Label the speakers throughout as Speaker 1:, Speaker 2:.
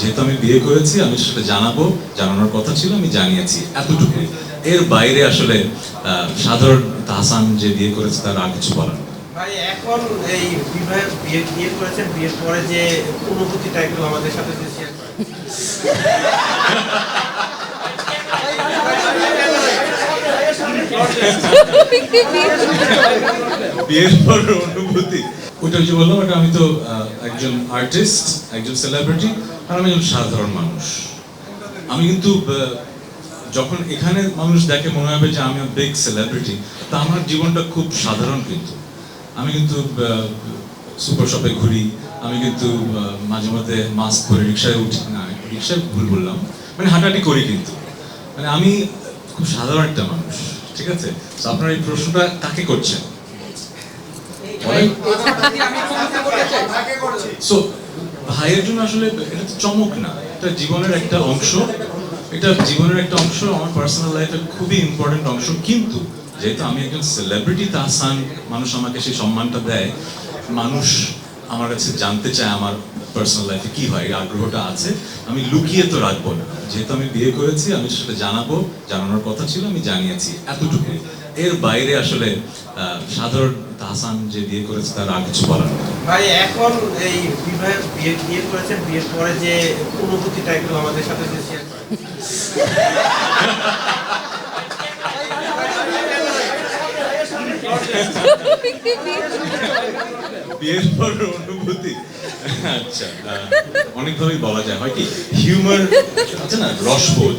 Speaker 1: যেহেতু আমি বিয়ে করেছি আমি সেটা জানাব জানানোর কথা ছিল আমি জানিয়েছি এতটুকুই। এর বাইরে আসলে সাধারণ তাহসান যে বিয়ে করেছে তার আর কিছু বলার
Speaker 2: ভাই এখন এই বিবাহ বিয়ে বিয়ে করেছেন বিয়ের পরে যে অনুভূতিটা একটু আমাদের সাথে শেয়ার করেন।
Speaker 1: বিয়ের পর অনুভূতি। ওইটা যে বললাম ওটা আমি তো একজন আর্টিস্ট একজন সেলিব্রিটি আর আমি একজন সাধারণ মানুষ আমি কিন্তু যখন এখানে মানুষ দেখে মনে হবে যে আমি বিগ সেলিব্রিটি তা আমার জীবনটা খুব সাধারণ কিন্তু আমি কিন্তু সুপার শপে ঘুরি আমি কিন্তু মাঝে মধ্যে মাস্ক পরে রিক্সায় উঠি না রিক্সায় ভুল বললাম মানে হাঁটাহাঁটি করি কিন্তু মানে আমি খুব সাধারণ একটা মানুষ ঠিক আছে তো আপনার এই প্রশ্নটা কাকে করছেন সো ভাইয়ের জন্য আসলে এটা চমক না। এটা জীবনের একটা অংশ। এটা জীবনের একটা অংশ, আমার পার্সোনাল লাইফের খুবই ইম্পর্টেন্ট অংশ। কিন্তু যেহেতু আমি একজন সেলিব্রিটি তাহসান মানুষ আমাকে সেই সম্মানটা দেয়। মানুষ আমার কাছে জানতে চায় আমার পার্সোনাল লাইফে কি হয় আগ্রহটা আছে, আমি লুকিয়ে তো রাখব না। যেহেতু আমি বিয়ে করেছি, আমি সেটা জানাব, জানানোর কথা ছিল, আমি জানিয়েছি এতটুকুই। এর বাইরে আসলে সাধারণ তাহসান যে বিয়ে করেছে, তার আর কিছু বলার
Speaker 2: ভাই, এখন এই বিবাহ বিয়ে বিয়ে করেছেন, বিয়ের পরে যে অনুভূতিটা একটু আমাদের সাথে শেয়ার করেন
Speaker 1: বিয়ের পর অনুভূতি। আচ্ছা অনেকভাবেই বলা যায়। হয় কি? হিউমার আছে না? রসবোধ।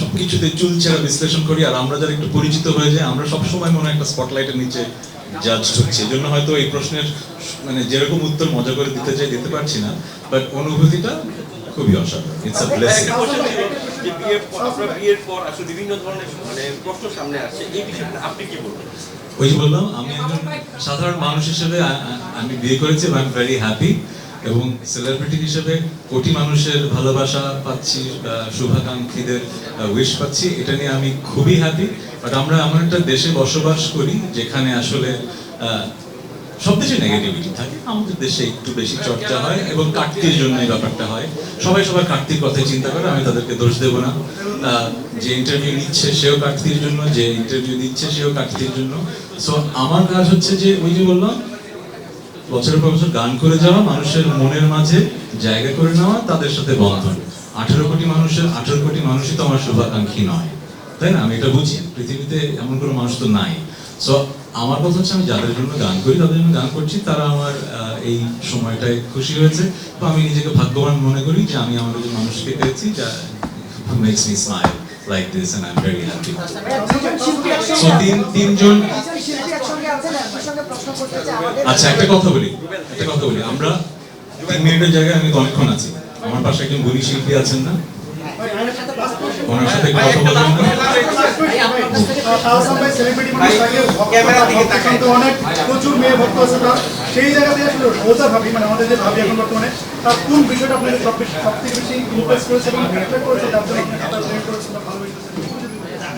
Speaker 1: সবকিছুতে চুলচেরা বিশ্লেষণ করি আর আমরা যারা একটু পরিচিত হয়ে যাই আমরা সবসময় মনে একটা স্পটলাইটের নিচে জাজ হচ্ছে। এই জন্য হয়তো এই প্রশ্নের মানে যেরকম উত্তর মজা করে দিতে চাই দিতে পারছি না বাট অনুভূতিটা খুবই অসাধারণ। ইটস আ ব্লেসিং
Speaker 3: আপনার বিয়ের পর আসলে বিভিন্ন ধরনের মানে প্রশ্ন সামনে আসছে এই বিষয়টা আপনি কি বলবেন?
Speaker 1: ওই বললাম আমি একজন সাধারণ মানুষ হিসেবে আমি বিয়ে করেছি আই এম ভেরি হ্যাপি এবং সেলিব্রিটি হিসেবে কোটি মানুষের ভালোবাসা পাচ্ছি শুভাকাঙ্ক্ষীদের উইশ পাচ্ছি, এটা নিয়ে আমি খুবই হ্যাপি বাট আমরা এমন একটা দেশে বসবাস করি যেখানে আসলে সব দেশে নেগেটিভিটি থাকে। আমাদের দেশে একটু বেশি চর্চা হয় এবং কাটতির জন্য এই ব্যাপারটা হয়। সবাই সবার কাটতির কথাই চিন্তা করে, আমি তাদেরকে দোষ দেব না। যে ইন্টারভিউ নিচ্ছে সেও কাটতির জন্য, যে ইন্টারভিউ দিচ্ছে সেও কাটতির জন্য। সো আমার কাজ হচ্ছে যে ওই যে বললাম বছরের পর বছর গান করে যাওয়া, মানুষের মনের মাঝে জায়গা করে নেওয়া, তাদের সাথে বন্ধন। আঠেরো কোটি মানুষের, আঠেরো কোটি মানুষই তো আমার শুভাকাঙ্ক্ষী নয়। তাই না? আমি এটা বুঝি। পৃথিবীতে এমন কোনো মানুষ তো নাই। সো আমার কথা হচ্ছে আমি যাদের জন্য গান করি, তাদের জন্য গান করছি। তারা আমার এই সময়টায় খুশি হয়েছে। তো আমি নিজেকে ভাগ্যবান মনে করি যে আমি আমার মানুষকে পেয়েছি, যা makes me smile like this and I'm very happy. So তিন তিনজন আচ্ছা একটা কথা বলি একটা কথা বলি। আমরা তিন মিনিটের জায়গায় আমি অনেকক্ষণ আছি। আমার পাশে একজন গুণী শিল্পী আছেন না? ওনার সাথে কথা বলবেন না
Speaker 2: ক্যামেরার দিকে তাকান।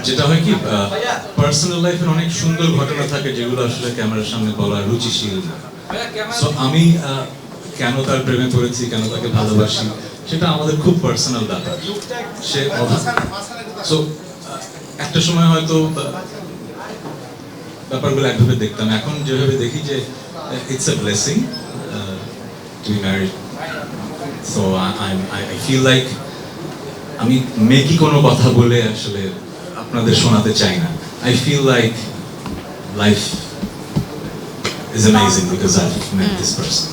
Speaker 1: যেটা হয় কি পার্সোনাল লাইফের অনেক সুন্দর ঘটনা থাকে যেগুলো আসলে ক্যামেরার সামনে বলা রুচিশীল আমি কেন তার প্রেমে পড়েছি, কেন তাকে ভালোবাসি, সেটা আমাদের খুব পার্সোনাল ব্যাপার। সো একটা সময় হয়তো ব্যাপারগুলো একভাবে দেখতাম। এখন যেভাবে দেখি যে it's a blessing to married so I I feel like আমি মেকি কোনো কথা বলে আসলে আপনাদের শোনাতে চাই না। I feel like life is amazing because I met this person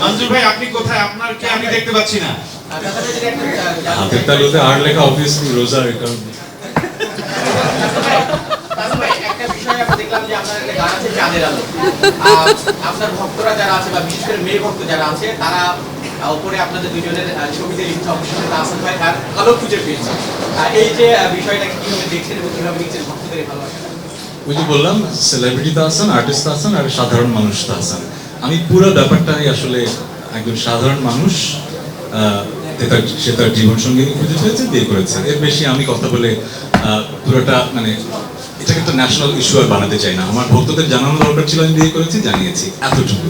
Speaker 4: Manzoor ভাই আপনি কোথায়? আপনাকে আমি দেখতে পাচ্ছি না?
Speaker 1: হাতের তালুতে আর লেখা অবভিয়াসলি রোজার কারণ।
Speaker 2: একটা বিষয় আমরা দেখলাম যে আপনার একটা
Speaker 5: গান আছে চাঁদের আলো। আহ, আপনার ভক্তরা যারা আছে বা বিশেষ করে মেয়ে ভক্ত যারা আছে তারা উপরে আপনাদের দুজনের ছবিতে অবশ্যই তাহসান ভাই আর ভালো খুঁজে পেয়েছে। এই যে বিষয়টাকে কীভাবে দেখছেন এবং কীভাবে দেখছেন ভক্তদের ভালোবাসা?
Speaker 1: ওই যে বললাম সেলিব্রিটি আছেন আর্টিস্ট আছেন, আর সাধারণ মানুষ আছেন। আমি পুরো ব্যাপারটাই আসলে একজন সাধারণ মানুষ সে তার জীবন সঙ্গী খুঁজে পেয়েছে, বিয়ে করেছে। এর বেশি আমি কথা বলে পুরোটা মানে এটাকে একটা ন্যাশনাল ইস্যু আর বানাতে চাই না। আমার ভক্তদের জানানো দরকার ছিল, আমি বিয়ে করেছি, জানিয়েছি, এতটুকু।